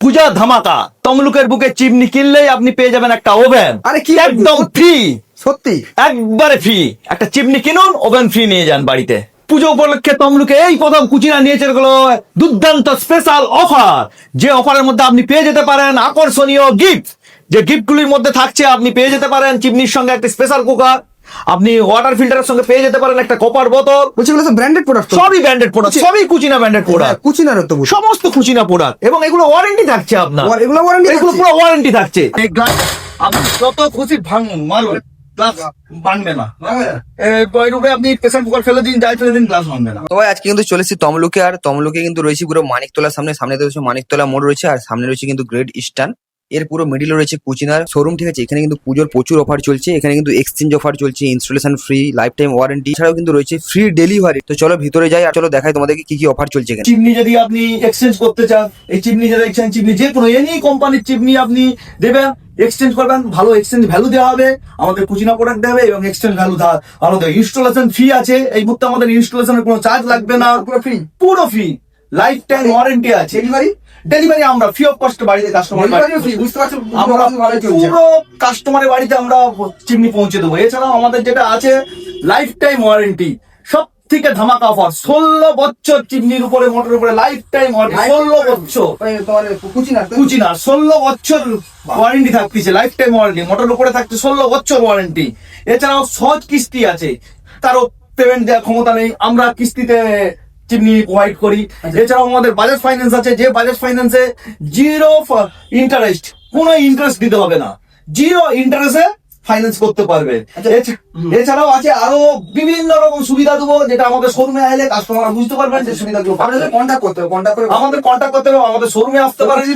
পূজা ধামাকা। তমলুকের বুকে চিমনি কিনলেই আপনি পেয়ে যাবেন একটা ওভেন। আরে কি একদম ফ্রি সত্যি? একবারে ফ্রি একটা চিমনি কিনুন ওভেন ফ্রি নিয়ে যান বাড়িতে। পুজো উপলক্ষে তমলুকে এই প্রথম কুচিনা নিয়েছে এগুলো দুর্দান্ত স্পেশাল অফার যে অফারের মধ্যে আপনি পেয়ে যেতে পারেন আকর্ষণীয় গিফট যে গিফটগুলির মধ্যে থাকছে আপনি পেয়ে যেতে পারেন চিমনির সঙ্গে একটা স্পেশাল কুকার আপনি ওয়াটার ফিল্টারের সঙ্গে পেয়ে যেতে পারেন একটা কপার বোতল বলছি এগুলো তো ব্র্যান্ডেড প্রোডাক্ট সবই ব্র্যান্ডেড প্রোডাক্ট সবই কুচিনা ব্র্যান্ডেড প্রোডাক্ট কুচিনার তো বুঝি সমস্ত কুচিনা প্রোডাক্ট এবং এগুলো ওয়ারেন্টি থাকছে আপনার। এগুলো ওয়ারেন্টি এগুলো পুরো ওয়ারেন্টি থাকছে। আপনি যত খুশি ভাঙুন মারুন। গ্লাস ভাঙবে না। আপনি প্রেসার কুকার ফেলে দিন যাই ফেলে দিন গ্লাস ভাঙবে না। তো আজকে কিন্তু চলেছি তমলুকে আর তমলুকে কিন্তু রয়েছে পুরো মানিকতলার সামনে। সামনে রয়েছে মানিকতলা মোড় রয়েছে আর সামনে রয়েছে কিন্তু গ্রেট ইস্টার্ন এর পুরো মিডিলে রয়েছে কুচিনার শোরুম ঠিক আছে? এখানে কিন্তু পুজোর প্রচুর অফার চলছে। এখানে কিন্তু এক্সচেঞ্জ অফার চলছে installation free lifetime warranty এছাড়াও কিন্তু রয়েছে ফ্রি ডেলিভারি তো চলো ভিতরে যাই আর চলো দেখাই তোমাদেরকে কি কি অফার চলছে এখানে। চিমনি যদি আপনি এক্সচেঞ্জ করতে চান এই চিমনি যদি এক্সচেঞ্জ চিমনি যে কোনো এনি কোম্পানির চিমনি আপনি দেবেন এক্সচেঞ্জ করবেন ভালো এক্সচেঞ্জ ভ্যালু দেওয়া হবে আমাদের কুচিনা প্রোডাক্ট দেবে এবং এক্সচেঞ্জ ভ্যালু ভালো দেবে ইনস্টলেশন ফি আছে এই মুহূর্তে আমাদের ইনস্টলেশনের কোনো চার্জ লাগবে না। পুরো ফ্রি পুরো ফ্রি লাইফ টাইম ওয়ারেন্টি আছে। ডেলিভারি ডেলিভারি আমরা ফ্রি অফ কস্ট বাড়িতে কাস্টমার আমরা পুরো কাস্টমারের বাড়িতে আমরা চিমনি পৌঁছে দেবো। এছাড়াও আমাদের যেটা আছে লাইফ টাইম ওয়ারেন্টি সব থেকে ধামাকা অফার ষোলো বছর চিমনির উপরে মোটর উপরে লাইফ টাইম ষোলো বছর। ওই তোমার কুচিনার তো? না ষোলো বছর ওয়ারেন্টি থাকতেছে লাইফ টাইম ওয়ারেন্টি মোটর উপরে থাকছে ষোলো বছর ওয়ারেন্টি এছাড়াও সহজ কিস্তি আছে। তারও পেমেন্ট দেওয়ার ক্ষমতা নেই। আমরা কিস্তিতে চিমনি প্রোভাইড করি। এছাড়াও আমাদের বাজাজ ফাইন্যান্স আছে যে বাজাজ ফাইন্যান্সে জিরো ইন্টারেস্ট কোনো ইন্টারেস্ট দিতে হবে না। জিরো ইন্টারেস্টে ফাইন্যান্স করতে পারবে। আচ্ছা। এছাড়াও আছে আরও বিভিন্ন রকম সুবিধা দেবো যেটা আমাদের শোরুমে আইলে কাস্টমার বুঝতে পারবেন যে সুবিধাগুলো। আপনাদের কন্ট্যাক্ট করতে হবে কন্ট্যাক্ট করে আমাদের কন্ট্যাক্ট করতে হবে আমাদের শোরুমে আসতে পারেন।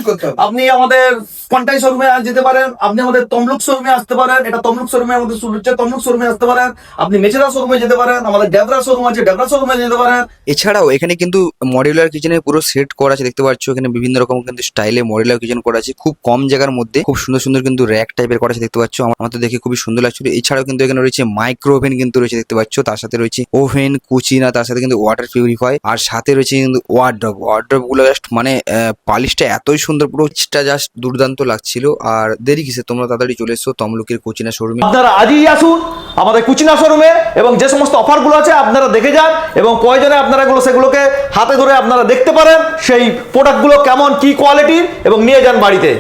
আপনি আমাদের কন্টাই শোরুমে যেতে পারেন আপনি আমাদের তমলুক শোরুমে আসতে পারেন এটা তমলুক শোরুমে আমাদের শুরু হচ্ছে তমলুক শোরুমে আসতে পারেন আপনি মেচেরা শোরুমে যেতে পারেন আমাদের ডেবরা শোরুম আছে ডেবরা শোরুমে যেতে পারেন। এছাড়াও এখানে কিন্তু মডিউলার কিচেনের পুরো সেট করা আছে দেখতে পাচ্ছ এখানে বিভিন্ন রকম কিন্তু স্টাইলে মডিউলার কিচেন করা আছে খুব কম জায়গার মধ্যে খুব সুন্দর সুন্দর কিন্তু র্যাক টাইপের করা আছে দেখতে পাচ্ছ আমার তো দেখে খুবই সুন্দর লাগছিল। এছাড়াও কিন্তু এখানে রয়েছে মাইক্রো ওভেন কিন্তু রয়েছে, দেখতে পাচ্ছ। তার সাথে রয়েছে ওভেন কুচিনা, তার সাথে কিন্তু ওয়াটার পিউরিফাই আর সাথে রয়েছে কিন্তু ওয়ার্ড্রপ ওয়ার্ড্রপগুলো জাস্ট মানে পালিশটা এতই সুন্দর, পুরো জাস্ট দুর্দান্ত লাগছিল। আর দেরি কিসে? তোমরা তাড়াতাড়ি চলে এসো তমলুকের কুচিনা শোরুমে আপনারা আজই আসুন আমাদের কুচিনা শোরুমে এবং যে সমস্ত অফারগুলো আছে আপনারা দেখে যান এবং প্রয়োজনে আপনারা এগুলো, সেগুলোকে হাতে ধরে আপনারা দেখতে পারেন, সেই প্রোডাক্টগুলো কেমন, কি কোয়ালিটির এবং নিয়ে যান বাড়িতে।